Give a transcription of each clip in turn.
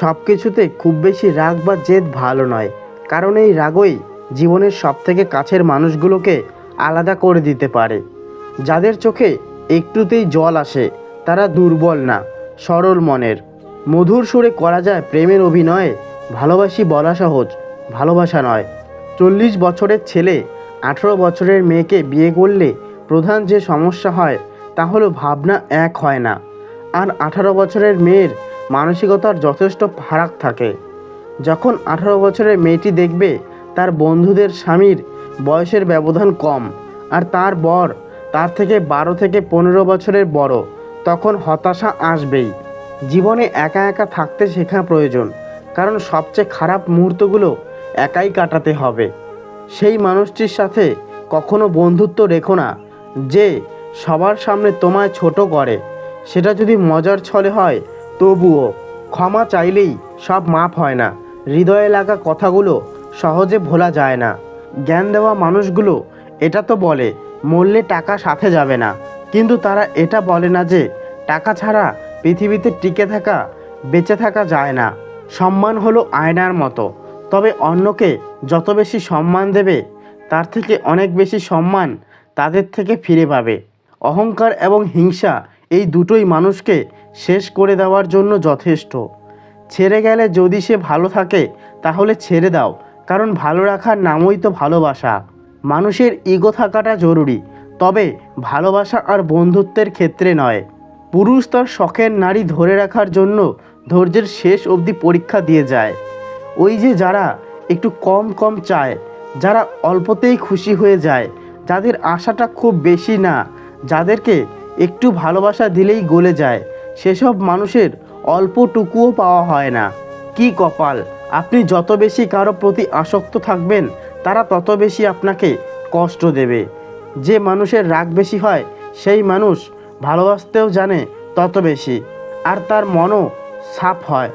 সব কিছুতে খুব বেশি রাগ বা জেদ ভালো নয়, কারণ এই রাগই জীবনের সব থেকে কাছের মানুষগুলোকে আলাদা করে দিতে পারে। যাদের চোখে একটুতেই জল আসে, তারা দুর্বল না, সরল মনের। মধুর সুরে করা যায় প্রেমের অভিনয়ে, ভালোবাসি বলা সহজ, ভালোবাসা নয়। চল্লিশ বছরের ছেলে, আঠেরো বছরের মেয়েকে বিয়ে করলে প্রধান যে সমস্যা হয়, তা হলো ভাবনা এক হয় না। আর আঠারো বছরের মেয়ের মানসিকতার যথেষ্ট ফারাক থাকে। যখন আঠারো বছরের মেয়েটি দেখবে, তার বন্ধুদের স্বামীর বয়সের ব্যবধান কম আর তার বর তার থেকে বারো থেকে পনেরো বছরের বড়, তখন হতাশা আসবেই। জীবনে একা একা থাকতে শেখা প্রয়োজন, কারণ সবচেয়ে খারাপ মুহূর্তগুলো একাই কাটাতে হবে। সেই মানুষটির সাথে কখনো বন্ধুত্ব রেখো না, যে সবার সামনে তোমায় ছোট করে। সেটা যদি মজার ছলে হয় তবুও ক্ষমা চাইলেই সব মাপ হয় না। হৃদয়ে লাগা কথাগুলো সহজে ভোলা যায় না। জ্ঞান দেওয়া মানুষগুলো এটা তো বলে, মরলে টাকা সাথে যাবে না। কিন্তু তারা এটা বলে না যে, টাকা ছাড়া পৃথিবীতে টিকে থাকা, বেঁচে থাকা যায় না। সম্মান হলো আয়নার মতো। তবে অন্যকে যত বেশি সম্মান দেবে, তার থেকে অনেক বেশি সম্মান তাদের থেকে ফিরে পাবে। অহংকার এবং হিংসা এই দুটোই মানুষকে শেষ করে দেওয়ার জন্য যথেষ্ট। ছেড়ে গেলে যদি সে ভালো থাকে, তাহলে ছেড়ে দাও, কারণ ভালো রাখার নামই তো ভালোবাসা। মানুষের ইগো থাকাটা জরুরি, তবে ভালোবাসা আর বন্ধুত্বের ক্ষেত্রে নয়। পুরুষ তার শখের নারী ধরে রাখার জন্য ধৈর্যের শেষ অবধি পরীক্ষা দিয়ে যায়। ওই যে যারা একটু কম কম চায়, যারা অল্পতেই খুশি হয়ে যায়, যাদের আশাটা খুব বেশি না, যাদেরকে একটু ভালোবাসা দিলেই গলে যায় সেসব মানুষের অল্পটুকুও পাওয়া হয় না। কি কপাল? আপনি যত বেশি কারও প্রতি আসক্ত থাকবেন, তারা তত বেশি আপনাকে কষ্ট দেবে। যে মানুষের রাগ বেশি হয়, সেই মানুষ ভালোবাসতেও জানে তত বেশি, আর তার মনও সাফ হয়।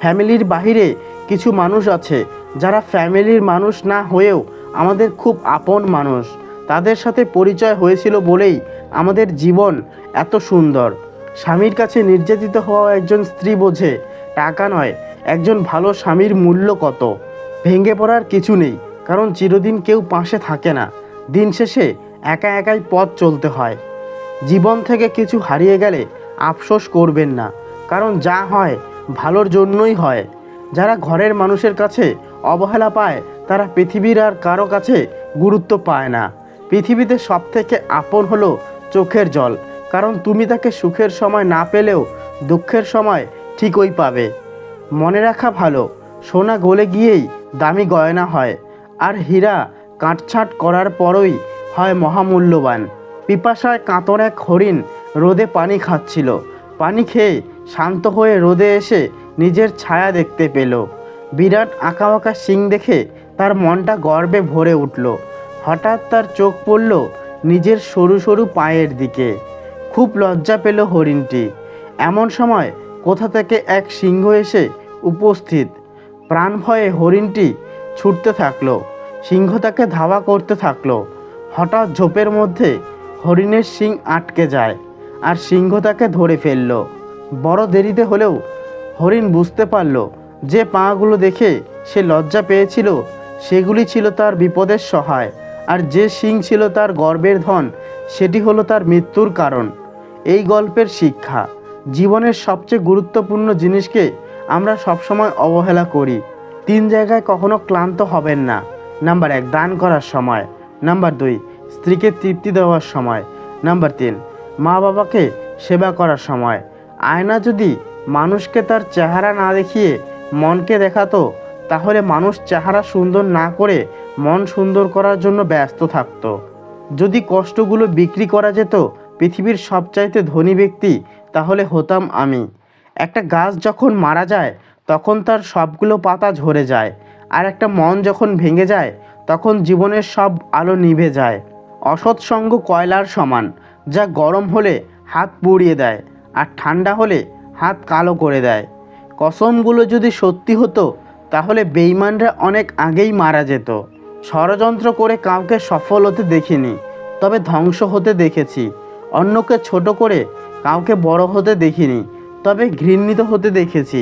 ফ্যামিলির বাহিরে কিছু মানুষ আছে, যারা ফ্যামিলির মানুষ না হয়েও আমাদের খুব আপন মানুষ। তাদের সাথে পরিচয় হয়েছিল বলেই আমাদের জীবন এত সুন্দর। স্বামীর কাছে নির্যাতিত হওয়া একজন স্ত্রী বোঝে, টাকা নয়, একজন ভালো স্বামীর মূল্য কত? ভেঙে পড়ার কিছু নেই, কারণ চিরদিন কেউ পাশে থাকে না। দিন শেষে একা একাই পথ চলতে হয়। জীবন থেকে কিছু হারিয়ে গেলে আফসোস করবেন না, কারণ যা হয় ভালোর জন্যই হয়। যারা ঘরের মানুষের কাছে অবহেলা পায়, তারা পৃথিবীর আর কারও কাছে গুরুত্ব পায় না। পৃথিবীতে সব থেকে আপন হলো চোখের জল। কারণ তুমি তাকে সুখের সময় না পেলেও দুঃখের সময় ঠিকই পাবে। মনে রাখা ভালো, সোনা গলে গিয়েই দামি গয়না হয়, আর হীরা কাটছাট করার পরই হয় মহামূল্যবান। পিপাসায় কাতর এক হরিণ রোদে পানি খাচ্ছিল। পানি খেয়ে শান্ত হয়ে রোদে এসে নিজের ছায়া দেখতে পেল। বিরাট আঁকা বাঁকা শিং দেখে তার মনটা গর্বে ভরে উঠল। হঠাৎ তার চোখ পড়ল নিজের সরু সরু পায়ের দিকে। খুব লজ্জা পেল হরিণটি। এমন সময় কোথা থেকে এক সিংহ এসে উপস্থিত। প্রাণ ভয়ে হরিণটি ছুটতে থাকল। সিংহ তাকে ধাওয়া করতে থাকল। হঠাৎ ঝোপের মধ্যে হরিণের শিং আটকে যায় আর সিংহ তাকে ধরে ফেলল। বড় দেরিতে হলেও হরিণ বুঝতে পারল যে পাগুলো দেখে সে লজ্জা পেয়েছিল, সেগুলি ছিল তার বিপদের সহায়। আর যে শিং ছিল তার গর্বের ধন, সেটি হলো তার মৃত্যুর কারণ। এই গল্পের শিক্ষা। জীবনের সবচেয়ে গুরুত্বপূর্ণ জিনিসকে আমরা সবসময় অবহেলা করি। তিন জায়গায় কখনো ক্লান্ত হবেন না। নাম্বার এক, দান করার সময়। নাম্বার দুই, স্ত্রীকে তৃপ্তি দেওয়ার সময়। নাম্বার তিন মা বাবাকে সেবা করার সময়। আয়না যদি মানুষকে তার চেহারা না দেখিয়ে মনকে দেখাতো, তাহলে মানুষ চেহারা সুন্দর না করে মন সুন্দর করার জন্য ব্যস্ত থাকতো। যদি কষ্টগুলো বিক্রি করা যেত পৃথিবীর সবচাইতে ধনী ব্যক্তি, তাহলে হতাম আমি। একটা গাছ যখন মারা যায়, তখন তার সবগুলো পাতা ঝরে যায়, আর একটা মন যখন ভেঙে যায়, তখন জীবনের সব আলো নিভে যায়। অসৎ সঙ্গ কয়লার সমান, যা গরম হলে হাত পুড়িয়ে দেয়, আর ঠান্ডা হলে হাত কালো করে দেয়। কসমগুলো যদি সত্যি হতো, তাহলে বেইমানরা অনেক আগেই মারা যেত। ষড়যন্ত্র করে কাউকে সফল হতে দেখিনি, তবে ধ্বংস হতে দেখেছি। অন্যকে ছোট করে কাউকে বড় হতে দেখিনি, তবে ঘৃণিত হতে দেখেছি।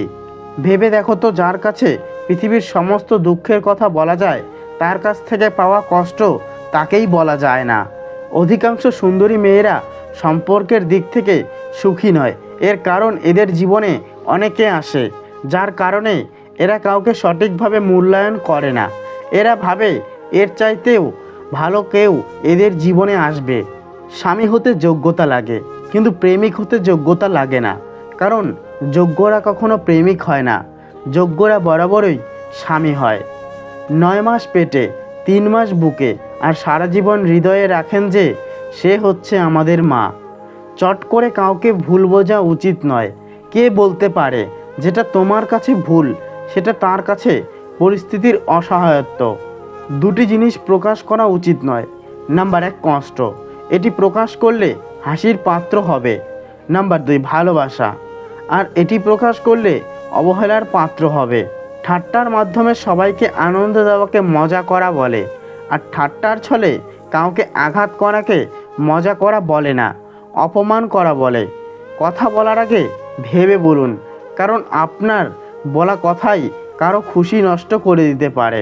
ভেবে দেখো তো যার কাছে পৃথিবীর সমস্ত দুঃখের কথা বলা যায়, তার কাছ থেকে পাওয়া কষ্ট তাকেই বলা যায় না। অধিকাংশ সুন্দরী মেয়েরা সম্পর্কের দিক থেকে সুখী নয়। এর কারণ এদের জীবনে অনেকে আসে, যার কারণে এরা কাউকে সঠিকভাবে মূল্যায়ন করে না। এরা ভাবে, এর চাইতেও ভালো কেউ এদের জীবনে আসবে। স্বামী হতে যোগ্যতা লাগে, কিন্তু প্রেমিক হতে যোগ্যতা লাগে না। কারণ যোগ্যরা কখনো প্রেমিক হয় না, যোগ্যরা বরাবরই স্বামী হয়। নয় মাস পেটে, তিন মাস বুকে, আর সারা জীবন হৃদয়ে রাখেন যে, সে হচ্ছে আমাদের মা। চট করে কাউকে ভুল বোঝা উচিত নয়। কে বলতে পারে যেটা তোমার কাছে ভুল, সেটা তার কাছে পরিস্থিতির অসহায়ত্ব। দুটি জিনিস প্রকাশ করা উচিত নয়। নাম্বার এক, কষ্ট। এটি প্রকাশ করলে হাসির পাত্র হবে। নাম্বার দুই, ভালোবাসা। আর এটি প্রকাশ করলে অবহেলার পাত্র হবে। ঠাট্টার মাধ্যমে সবাইকে আনন্দ দেওয়াকে মজা করা বলে। আর ঠাট্টার ছলে কাউকে আঘাত করাকে মজা করা বলে না, অপমান করা বলে। কথা বলার আগে ভেবে বলুন, কারণ আপনার বলা কথাই কারও খুশি নষ্ট করে দিতে পারে।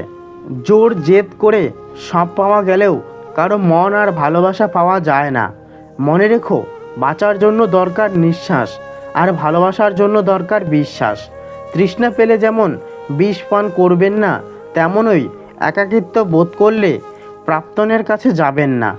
জোর জেদ করে সব পাওয়া গেলেও কারও মন আর ভালোবাসা পাওয়া যায় না। মনে রেখো, বাঁচার জন্য দরকার নিঃশ্বাস আর ভালোবাসার জন্য দরকার বিশ্বাস। তৃষ্ণা পেলে যেমন বিষ পান করবেন না, তেমনই একাকিত্ব বোধ করলে প্রাপ্তনের কাছে যাবেন না।